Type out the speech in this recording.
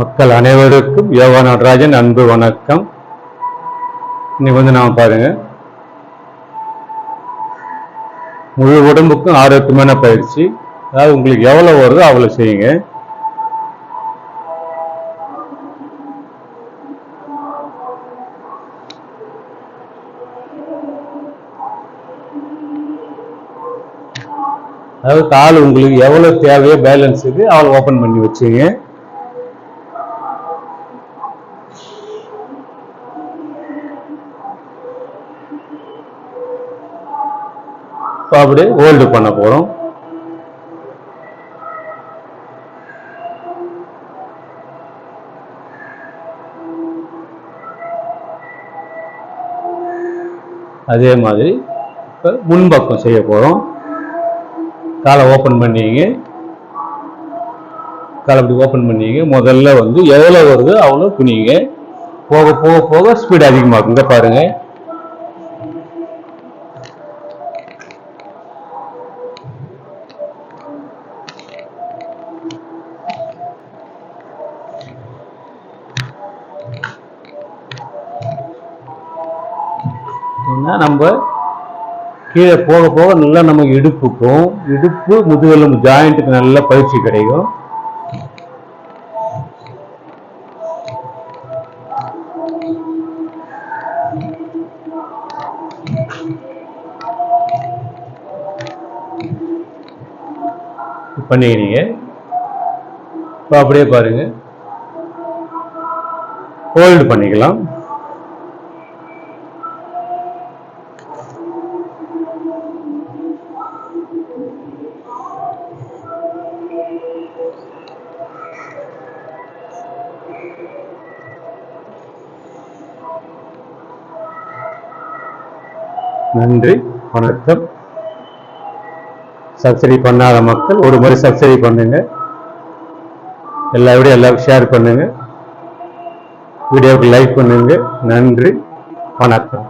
மக்கள் அனைவருக்கும் யோகா நடராஜன் அன்பு வணக்கம். இன்னைக்கு வந்து நாம பாருங்க. முழு உடம்புக்கும் ஆரோக்கியமான பயிற்சி. அதாவது உங்களுக்கு எவ்வளவு வருதோ அவ்வளவு செய்யுங்க. அதாவது கால் உங்களுக்கு எவ்வளவு தேவையோ பேலன்ஸ் இது அவ்வளவு ஓபன் பண்ணி வச்சுங்க. இப்போ அப்படியே ஹோல்டு பண்ண போறோம். அதே மாதிரி இப்போ முன்பக்கம் செய்ய போகிறோம் காலை ஓப்பன் பண்ணிங்க. காலை அப்படி ஓப்பன் பண்ணிங்க. முதல்ல வந்து எவ்வளோ வருதோ? அவ்வளோ குனிங்க. போக போக போக ஸ்பீடு அதிகமாகுங்க பாருங்க. அப்படின்னா நம்ம கீழே போக போக நல்லா நமக்கு இடுப்புக்கும் இடுப்பு முதுகெலும்பு ஜாயிண்ட்டுக்கு நல்ல பயிற்சி கிடைக்கும். பண்ணிக்கிறீங்க. இப்போ அப்படியே பாருங்க. ஹோல்டு பண்ணிக்கலாம். நன்றி வணக்கம். சப்சிடி பண்ணாத மக்கள் ஒரு முறை சப்சிடி பண்ணுங்க. எல்லா விட எல்லாருக்கும் ஷேர் பண்ணுங்க. வீடியோவுக்கு லைக் பண்ணுங்க. நன்றி வணக்கம்.